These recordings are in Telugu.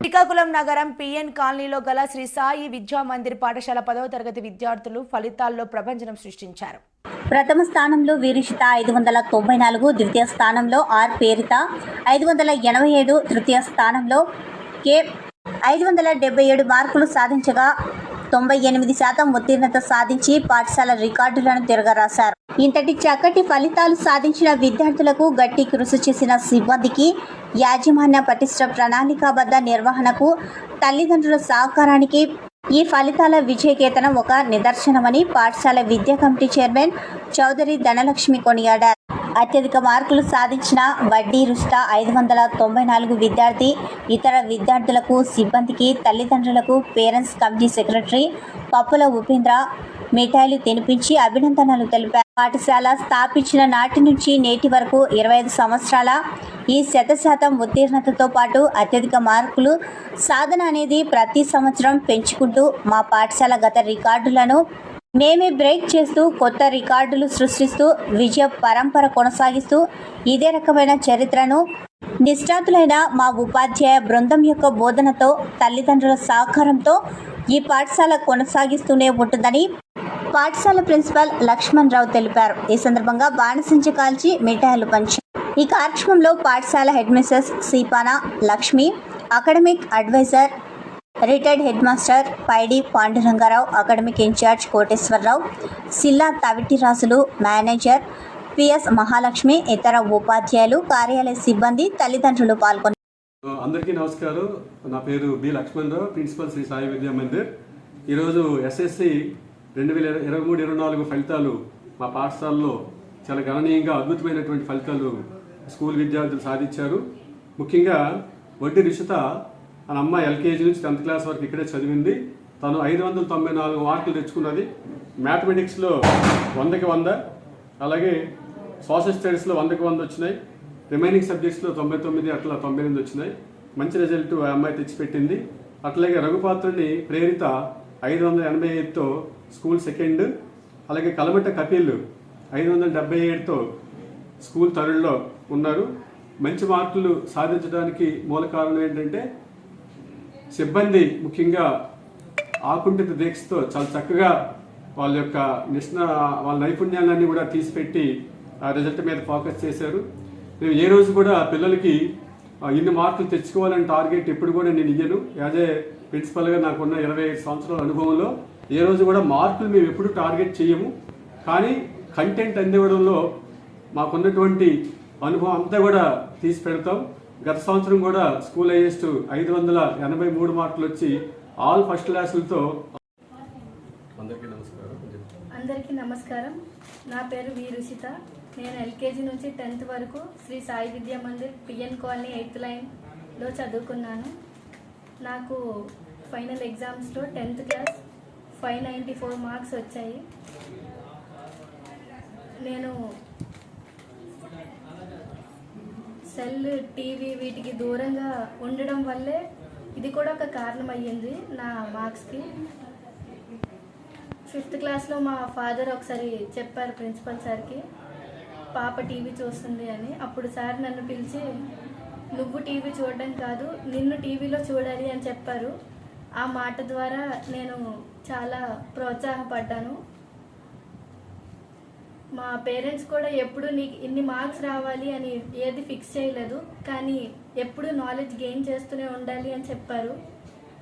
శ్రీకాకుళం నగరం పిఎన్ కాలనీలో గల శ్రీ సాయి విద్యా మందిర్ పాఠశాల పదవ తరగతి విద్యార్థులు ఫలితాల్లో ప్రభంజనం సృష్టించారు. ప్రథమ స్థానంలో వీరిషిత ఐదు వందల తొంభై నాలుగు ద్వితీయ స్థానంలో ఆర్ పేరిత ఐదు వందల ఎనభై ఏడు తృతీయ స్థానంలో కే ఐదు వందల డెబ్బై ఏడు మార్కులు సాధించగా తొంభై ఎనిమిది శాతం ఉత్తీర్ణత సాధించి పాఠశాల రికార్డులను తిరగరాశారు. ఇంతటి చక్కటి ఫలితాలు సాధించిన విద్యార్థులకు గట్టి కృషి చేసిన సిబ్బందికి యాజమాన్య పటిష్ట ప్రణాళికాబద్ధ నిర్వహణకు తల్లిదండ్రుల సహకారానికి ఈ ఫలితాల విజయకేతనం ఒక నిదర్శనమని పాఠశాల విద్యా కమిటీ చైర్మన్ చౌదరి ధనలక్ష్మి కొనియాడారు. అత్యధిక మార్కులు సాధించిన వడ్డీ రుష్ట ఐదు వందల తొంభై నాలుగు విద్యార్థి ఇతర విద్యార్థులకు సిబ్బందికి తల్లిదండ్రులకు పేరెంట్స్ కమిటీ సెక్రటరీ పప్పుల ఉపేంద్ర మిఠాయిలు తినిపించి అభినందనలు తెలిపారు. పాఠశాల స్థాపించిన నాటి నుంచి నేటి వరకు ఇరవై ఐదు సంవత్సరాల ఈ శత శాతం ఉత్తీర్ణతతో పాటు అత్యధిక మార్కులు సాధన అనేది ప్రతి సంవత్సరం పెంచుకుంటూ మా పాఠశాల గత రికార్డులను మేమే బ్రేక్ చేస్తూ కొత్త రికార్డులు సృష్టిస్తూ విజయ పరంపర కొనసాగిస్తూ ఇదే రకమైన చరిత్రను నిష్ణాతులైన మా ఉపాధ్యాయ బృందం యొక్క బోధనతో తల్లిదండ్రుల సహకారంతో ఈ పాఠశాల కొనసాగిస్తూనే ఉంటుందని పాఠశాల ప్రిన్సిపల్ లక్ష్మణ్ రావు తెలిపారు. ఈ సందర్భంగా బాణసించ కాల్చి మిఠాయిలు పంచారు. ఈ కార్యక్రమంలో పాఠశాల head Mrs Seepana Lakshmi academic advisor retired head master Paidi Pandurangarao academic in charge Koteswararao Silla Tavitirajulu manager PS Mahalakshmi ఇతర ఉపాధ్యాయులు కార్యాలయ సిబ్బంది తల్లిదండ్రులు పాల్గొన్నారు. అందరికీ నమస్కారం. నా పేరు బి లక్ష్మణరావు ప్రిన్సిపల్ శ్రీ సాయి విద్యా మందిర్. ఈరోజు ఎస్ఎస్సి రెండు వేల ఇరవై మూడు ఇరవై నాలుగు ఫలితాలు మా పాఠశాలలో చాలా గణనీయంగా అద్భుతమైనటువంటి ఫలితాలు స్కూల్ విద్యార్థులు సాధించారు. ముఖ్యంగా వడ్డీ రిషిత తన అమ్మాయి ఎల్కేజీ నుంచి టెన్త్ క్లాస్ వరకు ఇక్కడే చదివింది. తను ఐదు వందల తొంభై నాలుగు మార్కులు తెచ్చుకున్నది. మ్యాథమెటిక్స్లో వందకి వంద అలాగే సోషల్ స్టడీస్లో వందకి వంద వచ్చినాయి. రిమైనింగ్ సబ్జెక్ట్స్లో తొంభై తొమ్మిది అట్లా తొంభై ఎనిమిది వచ్చినాయి. మంచి రిజల్ట్ ఆ అమ్మాయి తెచ్చిపెట్టింది. అట్లాగే రఘుపాత్రుని ప్రేరిత ఐదు వందల ఎనభై ఐదుతో స్కూల్ సెకండ్ అలాగే కలమట్ట కపిల్ ఐదు వందల డెబ్బై ఏడుతో స్కూల్ థర్డ్లో ఉన్నారు. మంచి మార్కులు సాధించడానికి మూల కారణం ఏంటంటే సిబ్బంది ముఖ్యంగా ఆకుంఠిత దీక్షతో చాలా చక్కగా వాళ్ళ యొక్క నిష్ణ వాళ్ళ నైపుణ్యాలన్నీ కూడా తీసిపెట్టి ఆ రిజల్ట్ మీద ఫోకస్ చేశారు. నేను ఏ రోజు కూడా పిల్లలకి ఇన్ని మార్కులు తెచ్చుకోవాలని టార్గెట్ ఎప్పుడు కూడా నేను ఇయ్యను. యాజ్ ఏ ప్రిన్సిపల్గా నాకున్న ఇరవై ఐదు సంవత్సరాల అనుభవంలో ఏ రోజు కూడా మార్కులు మేము ఎప్పుడు టార్గెట్ చేయము. కానీ కంటెంట్ అందివ్వడంలో మాకున్నటువంటి అనుభవం అంతా కూడా తీసి పెడతాం. గత సంవత్సరం కూడా స్కూల్ హైయెస్ట్ ఐదు వందల ఎనభై మూడు మార్కులు వచ్చి ఆల్ ఫస్ట్ క్లాసులతో అందరికీ నమస్కారం. అందరికీ నమస్కారం. నా పేరు వి రుషిత. నేను ఎల్కేజీ నుంచి టెన్త్ వరకు Shri Sai Vidya Mandir PN colony eighth లైన్లో చదువుకున్నాను. నాకు ఫైనల్ ఎగ్జామ్స్లో tenth class five ninety four marks వచ్చాయి. నేను సెల్ టీవీ వీటికి దూరంగా ఉండడం వల్లే ఇది కూడా ఒక కారణం అయ్యింది నా మార్క్స్కి. ఫిఫ్త్ క్లాస్లో మా ఫాదర్ ఒకసారి చెప్పారు ప్రిన్సిపల్ సార్కి పాప టీవీ చూస్తుంది అని. అప్పుడు సార్ నన్ను పిలిచి నువ్వు టీవీ చూడడం కాదు నిన్ను టీవీలో చూడాలి అని చెప్పారు. ఆ మాట ద్వారా నేను చాలా ప్రోత్సాహపడ్డాను. మా పేరెంట్స్ కూడా ఎప్పుడు నీకు ఇన్ని మార్క్స్ రావాలి అని ఏది ఫిక్స్ చేయలేదు కానీ ఎప్పుడు నాలెడ్జ్ గెయిన్ చేస్తూనే ఉండాలి అని చెప్పారు.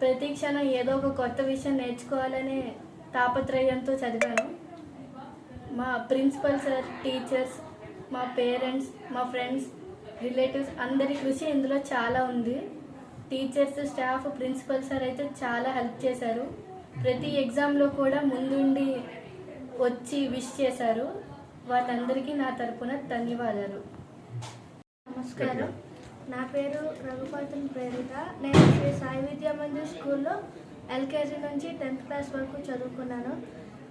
ప్రతి క్షణం ఏదో ఒక కొత్త విషయం నేర్చుకోవాలనే తాపత్రయంతో చదివాను. మా ప్రిన్సిపల్ సార్ టీచర్స్ మా పేరెంట్స్ మా ఫ్రెండ్స్ రిలేటివ్స్ అందరి కృషి ఇందులో చాలా ఉంది. టీచర్స్ స్టాఫ్ ప్రిన్సిపల్ సార్ అయితే చాలా హెల్ప్ చేశారు. ప్రతి ఎగ్జామ్లో కూడా ముందుండి వచ్చి విష్ చేశారు. వాళ్ళందరికీ నా తరపున ధన్యవాదాలు. నమస్కారం. నా పేరు రఘుపతిని ప్రేరిత. నేను శ్రీ సాయి విద్యా మందిర్ స్కూల్లో ఎల్కేజీ నుంచి టెన్త్ క్లాస్ వరకు చదువుకున్నాను.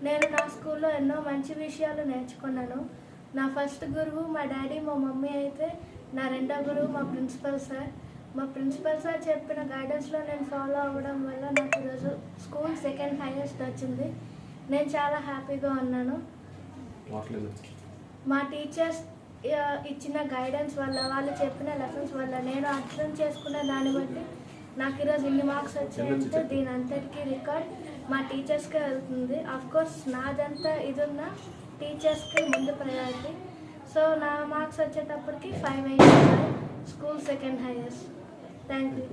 నేను నా స్కూల్లో ఎన్నో మంచి విషయాలు నేర్చుకున్నాను. నా ఫస్ట్ గురువు మా డాడీ మా మమ్మీ అయితే నా రెండో గురువు మా ప్రిన్సిపల్ సార్. మా ప్రిన్సిపల్ సార్ చెప్పిన గైడెన్స్లో నేను ఫాలో అవ్వడం వల్ల నాకు ఈరోజు స్కూల్ సెకండ్ హైయెస్ట్ వచ్చింది. నేను చాలా హ్యాపీగా ఉన్నాను. మా టీచర్స్ ఇచ్చిన గైడెన్స్ వల్ల వాళ్ళు చెప్పిన లెసన్స్ వల్ల నేను అర్థం చేసుకున్న దాన్ని బట్టి నాకు ఈరోజు ఇన్ని మార్క్స్ వచ్చాయంటే దీని అంతటికీ రికార్డ్ మా టీచర్స్కే వెళ్తుంది. అఫ్ కోర్స్ నాదంతా ఇది ఉన్న టీచర్స్కి ముందు ప్రయారిటీ సో నా మార్క్స్ వచ్చేటప్పటికి five eighty school second highest thank you